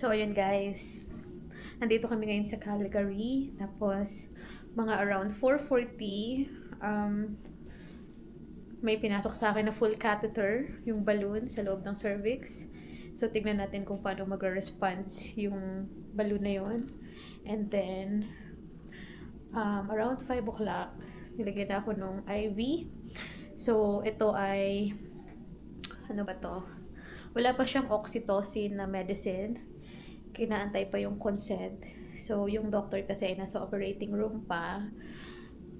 So, ayun guys. Nandito kami ngayon sa Calgary. Tapos, mga around 4.40, um, may pinasok sa akin na full catheter, yung balloon sa loob ng cervix. So, tignan natin kung paano magre-response yung balloon na yon And then, um, around 5 o'clock, nilagyan na ako nung IV. So, ito ay, ano ba to? Wala pa siyang oxytocin na medicine. Kinaantay pa yung consent. So, yung doctor kasi ay nasa operating room pa.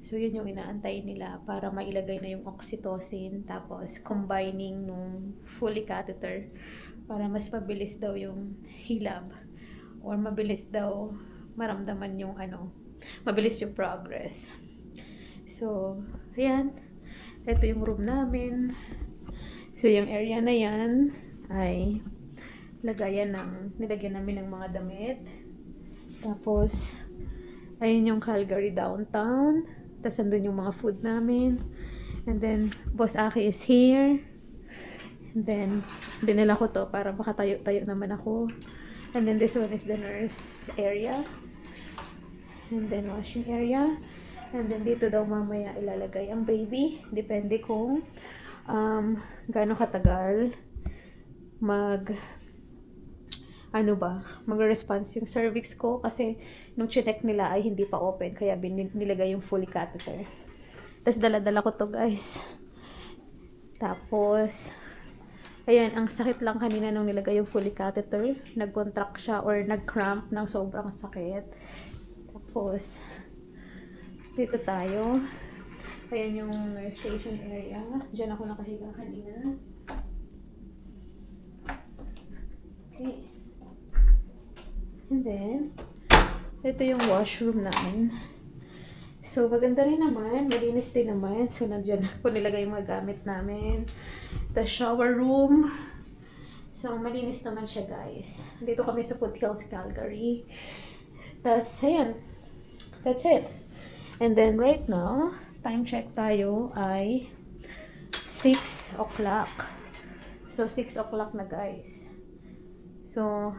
So, yun yung inaantay nila para mailagay na yung oxytocin. Tapos, combining nung fully catheter para mas mabilis daw yung hilab. Or mabilis daw maramdaman yung ano, mabilis yung progress. So, ayan. Ito yung room namin. So, yung area na yan ay lagayan ng, nilagyan namin ng mga damit. Tapos, ayun yung Calgary downtown. Tapos, andun yung mga food namin. And then, Boss Aki is here. And then, dinala ko to para makatayo-tayo naman ako. And then, this one is the nurse area. And then, washing area. And then, dito daw mamaya ilalagay ang baby. Depende kung um, gaano katagal mag ano ba, mag-response yung cervix ko kasi nung chinek nila ay hindi pa open kaya nilagay yung fully catheter. Tapos dala-dala ko to guys. Tapos, ayan, ang sakit lang kanina nung nilagay yung fully catheter. Nag-contract siya or nag-cramp ng sobrang sakit. Tapos, dito tayo. Ayan yung nurse station area. Diyan ako nakahiga kanina. Okay. And then, ito yung washroom namin. So, maganda rin naman. Malinis din naman. So, nandiyan po nilagay yung mga gamit namin. The shower room. So, malinis naman siya, guys. Dito kami sa Foothills, Calgary. Tapos, ayan. That's it. And then, right now, time check tayo ay 6 o'clock. So, 6 o'clock na, guys. So,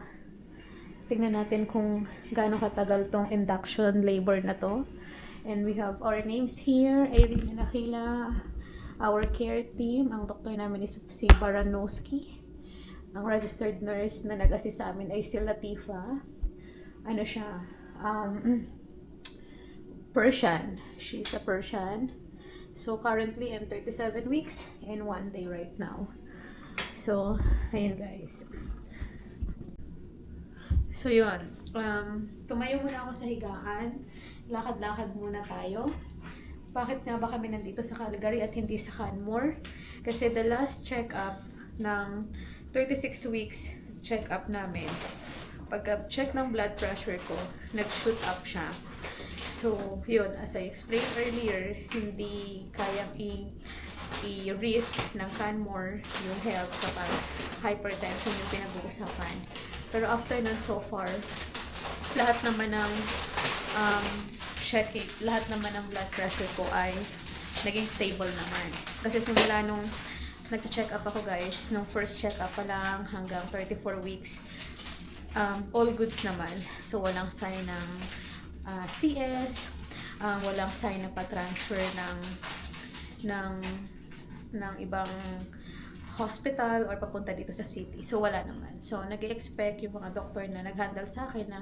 tignan natin kung gaano katagal tong induction labor na to. And we have our names here, Irene Nakila, our care team, ang doktor namin is si Baranowski. Ang registered nurse na nag-assist sa amin ay si Latifa. Ano siya? Um, Persian. She's a Persian. So, currently, I'm 37 weeks and one day right now. So, ayun guys. So, yun. Um, tumayo muna ako sa higaan. Lakad-lakad muna tayo. Bakit nga ba kami nandito sa Calgary at hindi sa Canmore? Kasi the last check-up ng 36 weeks check-up namin, pagka-check ng blood pressure ko, nag-shoot up siya. So, yun, as I explained earlier, hindi kayang i- i-risk ng Canmore yung health kapag hypertension yung pinag-uusapan. Pero after nun so far, lahat naman ng um, checking, lahat naman ng blood pressure ko ay naging stable naman. Kasi simula nung nag-check up ako guys, nung first check up pa lang hanggang 34 weeks, um, all goods naman. So, walang sign ng ah, CS, ah, walang sign na pa-transfer ng ng ng ibang hospital or papunta dito sa city. So, wala naman. So, nag expect yung mga doctor na nag-handle sa akin na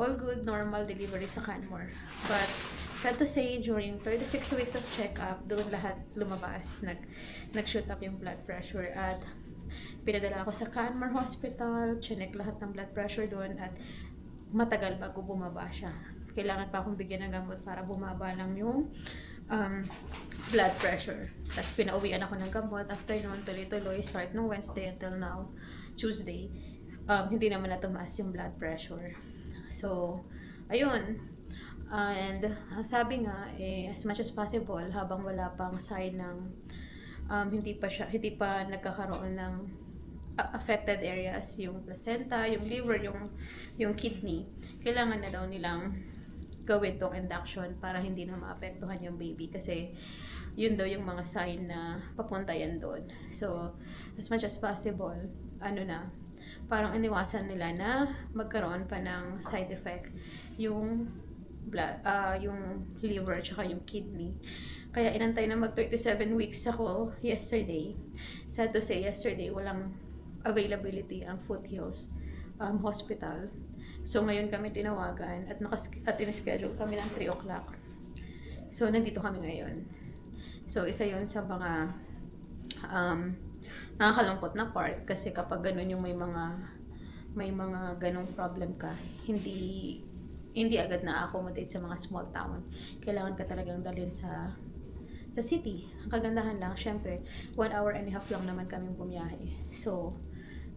all good, normal delivery sa Canmore. But, sad to say, during 36 weeks of check-up, doon lahat lumabas. Nag, nag-shoot up yung blood pressure at pinadala ako sa Canmore Hospital, chinek lahat ng blood pressure doon at matagal bago bumaba siya. Kailangan pa akong bigyan ng gamot para bumaba lang yung um, blood pressure. Tapos pinauwian ako ng gamot. After noon, tuloy-tuloy, start nung Wednesday until now, Tuesday, um, hindi naman na tumaas yung blood pressure. So, ayun. Uh, and uh, sabi nga, eh, as much as possible, habang wala pang sign ng um, hindi pa siya, hindi pa nagkakaroon ng affected areas, yung placenta, yung liver, yung, yung kidney, kailangan na daw nilang gawin tong induction para hindi na maapektuhan yung baby kasi yun daw yung mga sign na papunta yan doon. So, as much as possible, ano na, parang iniwasan nila na magkaroon pa ng side effect yung blood, ah, yung liver tsaka yung kidney. Kaya inantay na mag 27 weeks ako yesterday. Sad to say, yesterday walang availability ang Foothills um, Hospital. So ngayon kami tinawagan at, nakas at in-schedule kami ng 3 o'clock. So nandito kami ngayon. So isa yon sa mga um, nakakalungkot na part kasi kapag ganun yung may mga may mga ganong problem ka, hindi hindi agad na accommodate sa mga small town. Kailangan ka talagang dalhin sa sa city. Ang kagandahan lang, syempre, one hour and a half lang naman kaming bumiyahe. So,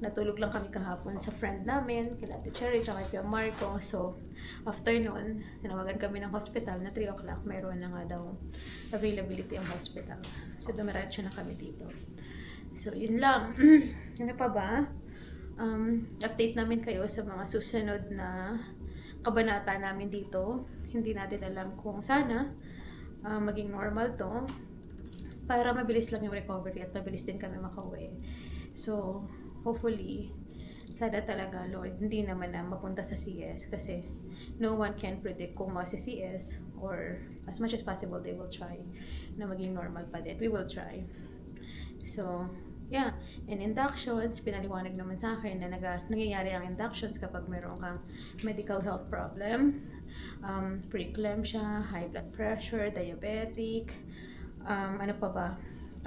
natulog lang kami kahapon sa friend namin, kila Ate Cherry, tsaka kay Marco. So, after nun, tinawagan kami ng hospital na 3 o'clock, mayroon na nga daw availability ang hospital. So, dumiretso na kami dito. So, yun lang. ano pa ba? Um, update namin kayo sa mga susunod na kabanata namin dito. Hindi natin alam kung sana ah, maging normal to para mabilis lang yung recovery at mabilis din kami makauwi. So, hopefully, sana talaga, Lord, hindi naman na mapunta sa CS kasi no one can predict kung masi CS or as much as possible, they will try na maging normal pa din. We will try. So, yeah. And inductions, pinaliwanag naman sa akin na naga, nangyayari ang inductions kapag meron kang medical health problem, um, preeclampsia, high blood pressure, diabetic, um, ano pa ba,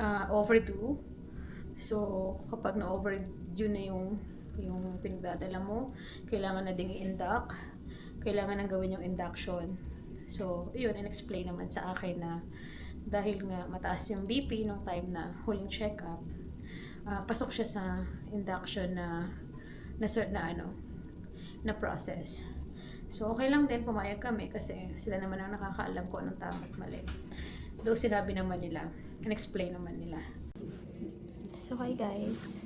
uh, overdue. So, kapag na-overdue na yung, yung pinagdadala mo, kailangan na ding i-induct, kailangan nang gawin yung induction. So, yun, in-explain naman sa akin na dahil nga mataas yung BP nung time na huling check-up, ah, pasok siya sa induction na na sort na ano na process. So okay lang din pumayag kami kasi sila naman ang nakakaalam ko anong tama at mali. Though sinabi naman nila, and-explain naman nila. So hi guys,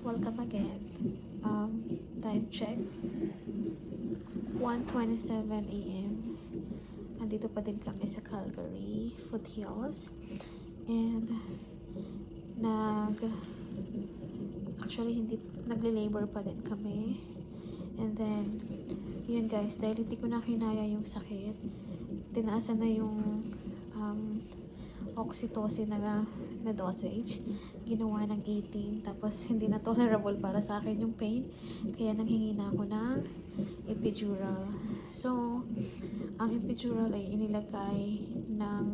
welcome again. Um, time check, 1.27 a.m. Andito pa din kami sa Calgary Foothills. And nag actually hindi nagle-labor pa din kami. And then yun guys, dahil hindi ko na kinaya yung sakit, tinaasan na yung um, oxytocin na, na dosage. Ginawa ng 18. Tapos, hindi na tolerable para sa akin yung pain. Kaya, nanghingi na ako ng epidural. So, ang epidural ay inilagay ng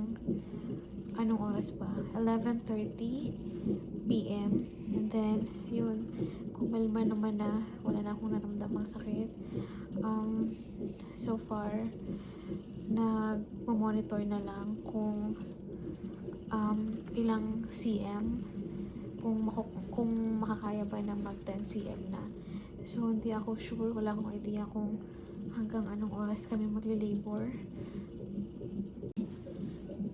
anong oras ba? 11.30 p.m. And then, yun, kumalma naman na, wala na akong naramdamang sakit. Um, so far, nag-monitor na lang kung um, ilang cm kung, mako- kung makakaya ba na mag 10 cm na. So, hindi ako sure, wala akong idea kung hanggang anong oras kami magle-labor.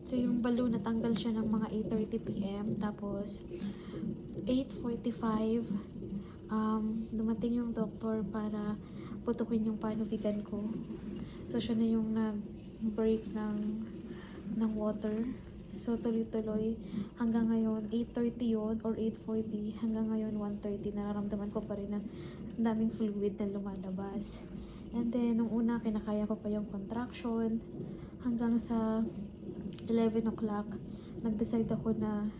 So, yung balloon, natanggal siya ng mga 8.30pm. Tapos, 8.45, um, dumating yung doktor para putukin yung panubigan ko. So, siya na yung nag-break ng, ng water. So, tuloy-tuloy. Hanggang ngayon, 8.30 yun or 8.40. Hanggang ngayon, 1.30. Nararamdaman ko pa rin na daming fluid na lumalabas. And then, nung una, kinakaya ko pa yung contraction. Hanggang sa 11 o'clock, nag-decide ako na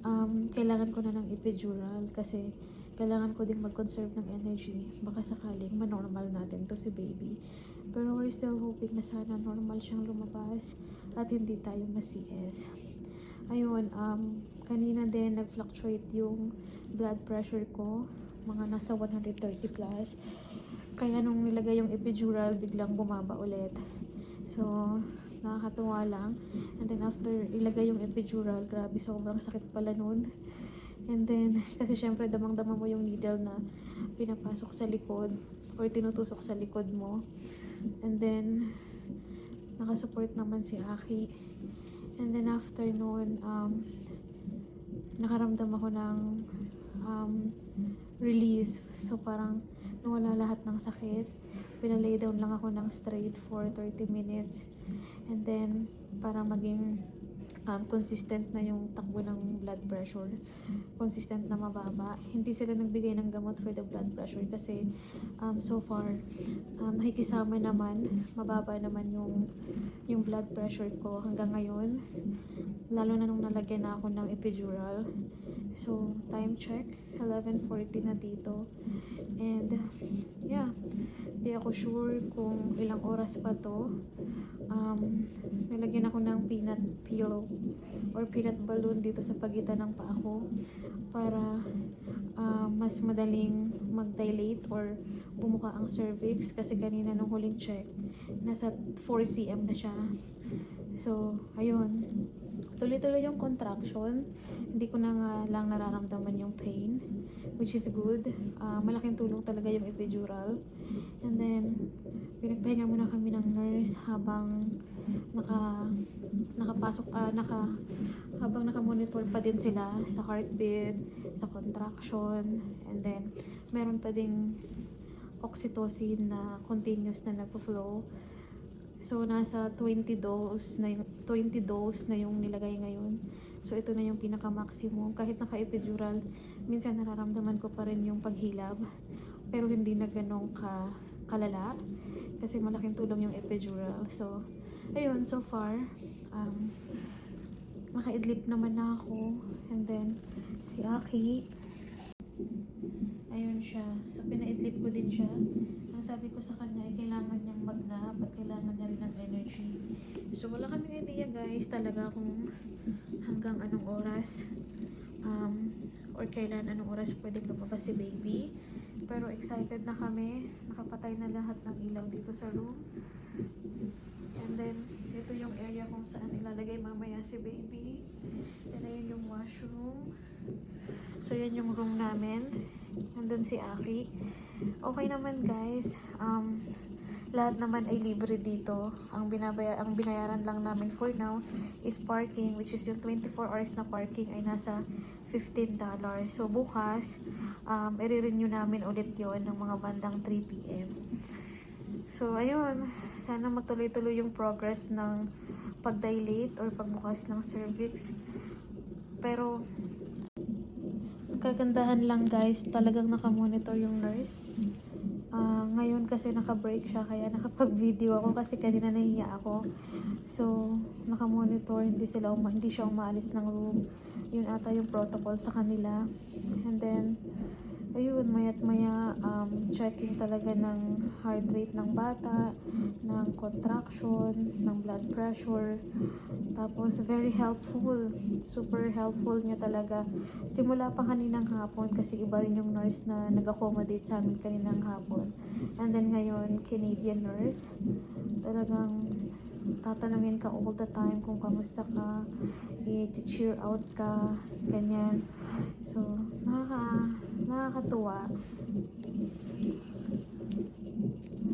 um, kailangan ko na ng epidural kasi kailangan ko ding mag-conserve ng energy. Baka sakaling manormal natin to si baby. Pero we're still hoping na sana normal siyang lumabas at hindi tayo ma-CS. Ayun, um, kanina din nag-fluctuate yung blood pressure ko. Mga nasa 130 plus. Kaya nung nilagay yung epidural, biglang bumaba ulit. So, nakakatuwa lang. And then after ilagay yung epidural, grabe sobrang sakit pala nun. And then, kasi syempre damang-dama mo yung needle na pinapasok sa likod or tinutusok sa likod mo. And then, nakasupport naman si Aki. And then after noon, um, nakaramdam ako ng um, release. So parang nawala lahat ng sakit. Pinalay down lang ako ng straight for 30 minutes. And then, para maging um, consistent na yung takbo ng blood pressure. Consistent na mababa. Hindi sila nagbigay ng gamot for the blood pressure kasi um, so far, um, nakikisama naman, mababa naman yung, yung blood pressure ko hanggang ngayon. Lalo na nung nalagyan na ako ng epidural. So, time check, 11.40 na dito. And, yeah, di ako sure kung ilang oras pa to. Um, nilagyan ako ng peanut pillow or peanut balloon dito sa pagitan ng paa ko para ah, mas madaling mag-dilate or bumuka ang cervix. Kasi kanina nung huling check nasa 4 cm na siya. So ayun tuloy-tuloy yung contraction. Hindi ko na nga lang nararamdaman yung pain which is good. Ah, malaking tulong talaga yung epidural. And then pinagpahinga muna kami ng nurse habang naka nakapasok ah, naka habang naka-monitor pa din sila sa heartbeat, sa contraction, and then meron pa ding oxytocin na continuous na nagpo-flow. So nasa 20 dose na yung 20 dose na yung nilagay ngayon. So ito na yung pinaka-maximum. Kahit naka-epidural, minsan nararamdaman ko pa rin yung paghilab. Pero hindi na ganong ka kalala kasi malaking tulong yung epidural. So ayun, so far um, nakaidlip naman na ako. And then, si Aki, ayun siya. So, pinaidlip ko din siya. Sabi ko sa kanya, ay kailangan niyang mag-nap at kailangan niya rin ng energy. So, wala kaming idea guys talaga kung hanggang anong oras um, or kailan anong oras pwede lumabas si baby. Pero excited na kami. Nakapatay na lahat ng ilaw dito sa room. And then, ito yung area kung saan ilalagay mamaya si baby. Then, ayun yung washroom. So, yan yung room namin. Nandun si Aki. Okay naman, guys. Um, lahat naman ay libre dito. Ang, binabaya, ang binayaran lang namin for now is parking, which is yung 24 hours na parking ay nasa $15. So, bukas, um, i-renew namin ulit yon ng mga bandang 3 p.m. So, ayun. Sana matuloy-tuloy yung progress ng pag-dilate or pagbukas ng cervix. Pero, kagandahan lang guys, talagang nakamonitor yung nurse. Ah, ngayon kasi naka-break siya, kaya nakapag-video ako kasi kanina nahiya ako. So, nakamonitor, hindi sila uma- hindi siya umaalis ng room. Yun ata yung protocol sa kanila. And then, ayun, mayat maya, um, checking talaga ng heart rate ng bata, ng contraction, ng blood pressure. Tapos, very helpful. Super helpful niya talaga. Simula pa kaninang hapon, kasi iba rin yung nurse na nag-accommodate sa amin kaninang hapon. And then ngayon, Canadian nurse. Talagang tatanungin ka all the time kung kamusta ka, i-cheer out ka, ganyan. So, nakaka, nakakatuwa.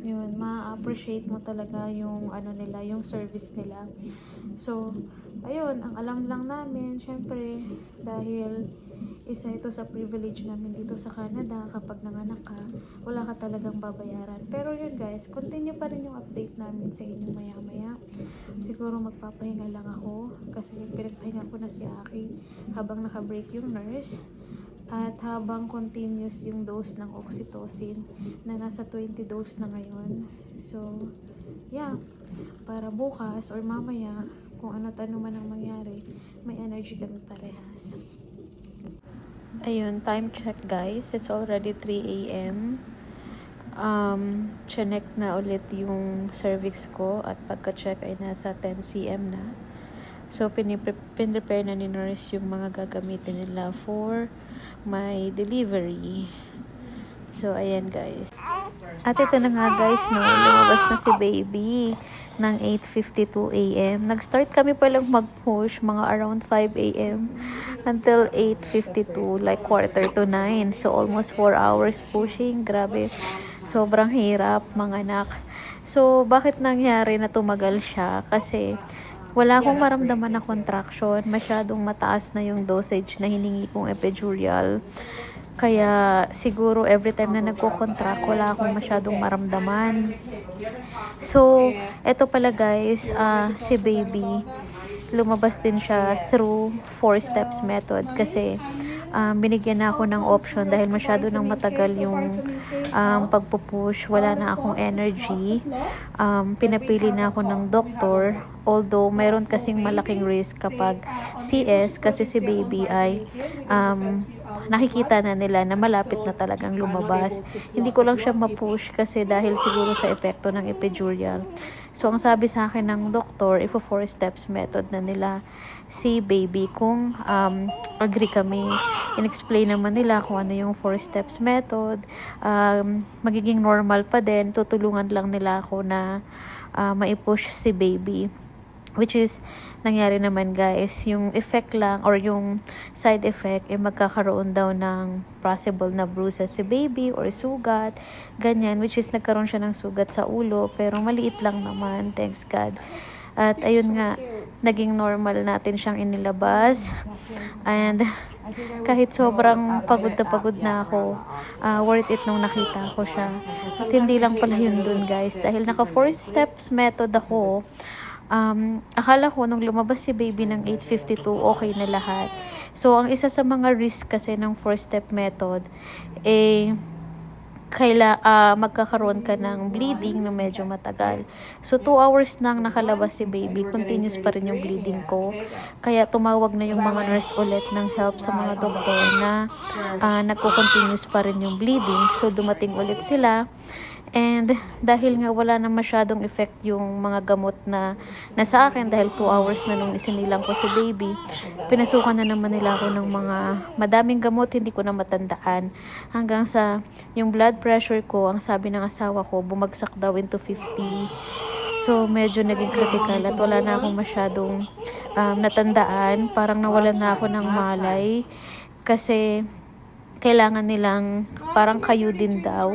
Yun, ma-appreciate mo talaga yung ano nila, yung service nila. So, ayun, ang alam lang namin, syempre, dahil isa ito sa privilege namin dito sa Canada, kapag nanganak ka, wala ka talagang babayaran. Pero yun guys, continue pa rin yung update namin sa inyo maya-maya. Siguro magpapahinga lang ako, kasi pinagpahinga ko na si Aki habang naka-break yung nurse. At habang continuous yung dose ng oxytocin na nasa 20 dose na ngayon. So, yeah. Para bukas or mamaya, kung ano ano man ang mangyari, may energy kami parehas. Ayun, time check guys. It's already 3 a.m. Um, chinek na ulit yung cervix ko at pagka-check ay nasa 10 cm na. So, pinipre- pinrepare na ni nurse yung mga gagamitin nila for my delivery. So, ayan guys. At ito na nga guys, no, lumabas na si baby ng 8.52 a.m. Nag-start kami palang mag-push mga around 5 a.m. until 8.52, like quarter to 9. So, almost 4 hours pushing. Grabe. Sobrang hirap, mga anak. So, bakit nangyari na tumagal siya? Kasi, wala akong maramdaman na contraction. Masyadong mataas na yung dosage na hiningi kong epidural. Kaya siguro every time na nagko-contract, wala akong masyadong maramdaman. So, eto pala guys, ah, si baby, lumabas din siya through four steps method kasi um, binigyan na ako ng option dahil masyado nang matagal yung um, pagpupush, wala na akong energy. Um, pinapili na ako ng doktor. Although, mayroon kasing malaking risk kapag CS kasi si baby ay um, nakikita na nila na malapit na talagang lumabas. Hindi ko lang siya ma-push kasi dahil siguro sa epekto ng epidural. So, ang sabi sa akin ng doktor, if a four steps method na nila si baby kung um, agree kami. In-explain naman nila kung ano yung four steps method. Um, magiging normal pa din. Tutulungan lang nila ako na uh, maipush si baby. Which is, nangyari naman guys, yung effect lang or yung side effect, eh magkakaroon daw ng possible na bruises si baby or sugat, ganyan, which is nagkaroon siya ng sugat sa ulo, pero maliit lang naman, thanks God. At ayun nga, naging normal natin siyang inilabas. And kahit sobrang pagod na pagod na ako, ah, worth it nung nakita ko siya. At hindi lang pala yun dun guys, dahil naka four steps method ako, um, akala ko nung lumabas si baby ng 8.52, okay na lahat. So, ang isa sa mga risk kasi ng four-step method, eh, kaila, ah, magkakaroon ka ng bleeding na medyo matagal. So, 2 hours nang nakalabas si baby, continuous pa rin yung bleeding ko. Kaya tumawag na yung mga nurse ulit ng help sa mga doktor na ah, nagko-continuous pa rin yung bleeding. So, dumating ulit sila. And dahil nga wala na masyadong effect yung mga gamot na nasa akin dahil 2 hours na nung isinilang ko si baby, pinasukan na naman nila ako ng mga madaming gamot, hindi ko na matandaan. Hanggang sa yung blood pressure ko, ang sabi ng asawa ko, bumagsak daw into 50. So, medyo naging critical at wala na akong masyadong um, natandaan. Parang nawalan na ako ng malay kasi kailangan nilang parang kayo din daw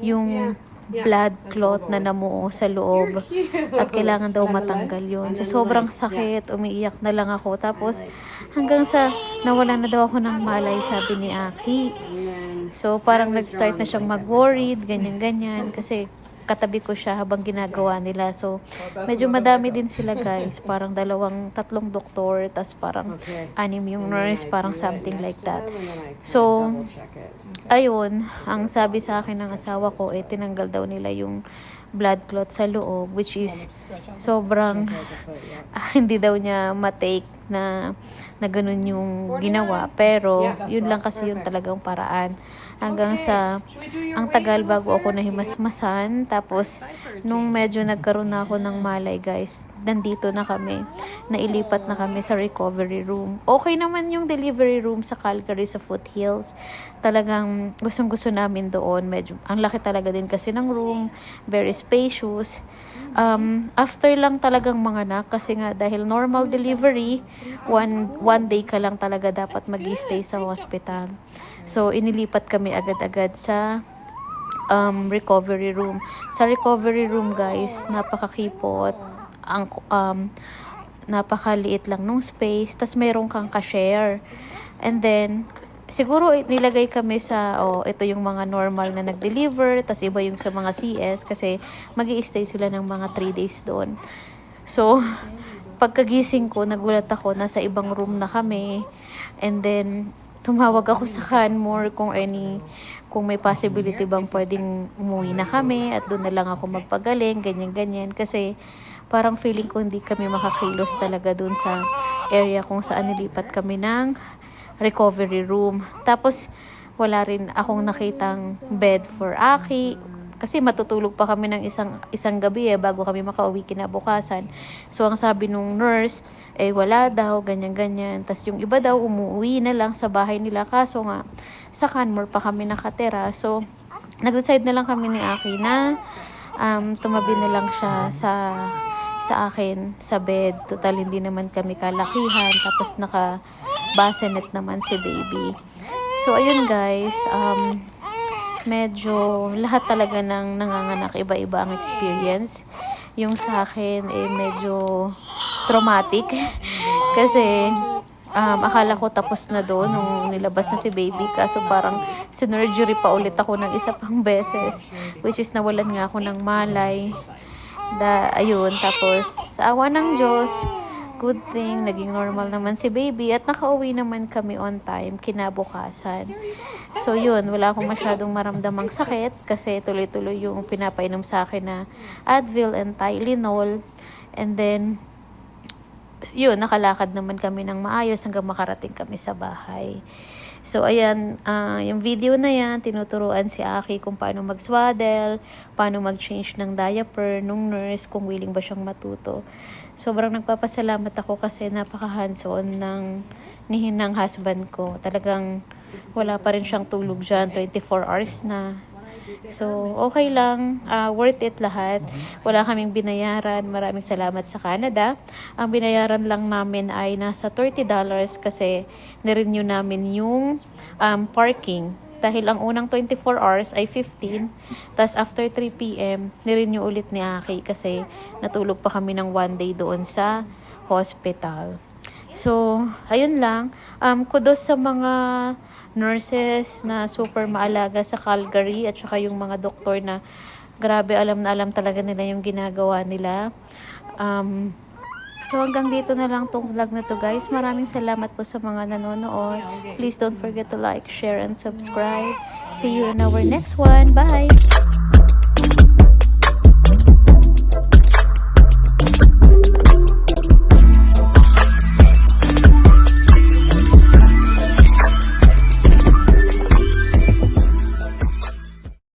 yung blood clot na namuo sa loob at kailangan daw matanggal yun. So, sobrang sakit, umiiyak na lang ako. Tapos, hanggang sa nawala na daw ako ng malay, sabi ni Aki. So, parang nag-start na siyang mag-worried, ganyan-ganyan. Kasi, katabi ko siya habang ginagawa nila. So, medyo madami din sila guys. Parang dalawang, tatlong doktor, tas parang anim yung nurse, parang something like that. So, ayun, ang sabi sa akin ng asawa ko, eh, tinanggal daw nila yung blood clot sa loob, which is sobrang ah, hindi daw niya matake na, na ganun yung ginawa. Pero, yun lang kasi yung talagang paraan. Hanggang sa, ang tagal bago ako nahimasmasan. Tapos, nung medyo nagkaroon na ako ng malay, guys, nandito na kami. Nailipat na kami sa recovery room. Okay naman yung delivery room sa Calgary sa foothills. Talagang gustong gusto namin doon. Medyo, ang laki talaga din kasi ng room. Very spacious. Um, after lang talagang mga anak, kasi nga dahil normal delivery, one, one day ka lang talaga dapat mag-stay sa hospital. So, inilipat kami agad-agad sa um, recovery room. Sa recovery room, guys, napakakipot. Ang, um, napakaliit lang nung space. Tapos, meron kang ka-share. And then, siguro nilagay kami sa, oh, ito yung mga normal na nag-deliver. Tapos, iba yung sa mga CS. Kasi, mag stay sila ng mga 3 days doon. So, pagkagising ko, nagulat ako, nasa ibang room na kami. And then, tumawag ako sa Canmore kung any kung may possibility bang pwedeng umuwi na kami at doon na lang ako magpagaling, ganyan-ganyan. Kasi parang feeling ko hindi kami makakilos talaga doon sa area kung saan nilipat kami ng recovery room. Tapos, wala rin akong nakitang bed for Aki. Kasi matutulog pa kami ng isang isang gabi eh bago kami makauwi kinabukasan. So ang sabi nung nurse, eh wala daw, ganyan-ganyan. Tapos yung iba daw umuwi na lang sa bahay nila. Kaso nga, sa Canmore pa kami nakatira. So, nag-decide na lang kami ni Aki na um, tumabi na lang siya sa sa akin sa bed. Total, hindi naman kami kalakihan. Tapos naka bassinet naman si baby. So, ayun guys. Um, medyo lahat talaga ng nanganganak iba-iba ang experience. Yung sa akin eh medyo traumatic kasi um, akala ko tapos na doon nung nilabas na si baby kaso parang sinurgery pa ulit ako ng isa pang beses which is nawalan nga ako ng malay da ayun tapos awa ng Diyos good thing, naging normal naman si baby at nakauwi naman kami on time kinabukasan. So yun, wala akong masyadong maramdamang sakit kasi tuloy-tuloy yung pinapainom sa akin na Advil and Tylenol. And then, yun, nakalakad naman kami ng maayos hanggang makarating kami sa bahay. So, ayan, ah, yung video na yan, tinuturuan si Aki kung paano mag-swaddle, paano mag-change ng diaper nung nurse, kung willing ba siyang matuto. Sobrang nagpapasalamat ako kasi napaka-hands-on ng nihin ng husband ko. Talagang wala pa rin siyang tulog dyan, 24 hours na. So, okay lang. Ah, worth it lahat. Wala kaming binayaran. Maraming salamat sa Canada. Ang binayaran lang namin ay nasa $30 kasi nirenew namin yung um, parking. Dahil ang unang 24 hours ay 15. Tapos after 3 p.m., nirenew ulit ni Aki kasi natulog pa kami ng one day doon sa hospital. So, ayun lang. Um, kudos sa mga nurses na super maalaga sa Calgary at saka yung mga doktor na grabe alam na alam talaga nila yung ginagawa nila. Um, so hanggang dito na lang tong vlog na to guys. Maraming salamat po sa mga nanonood. Please don't forget to like, share, and subscribe. See you in our next one. Bye!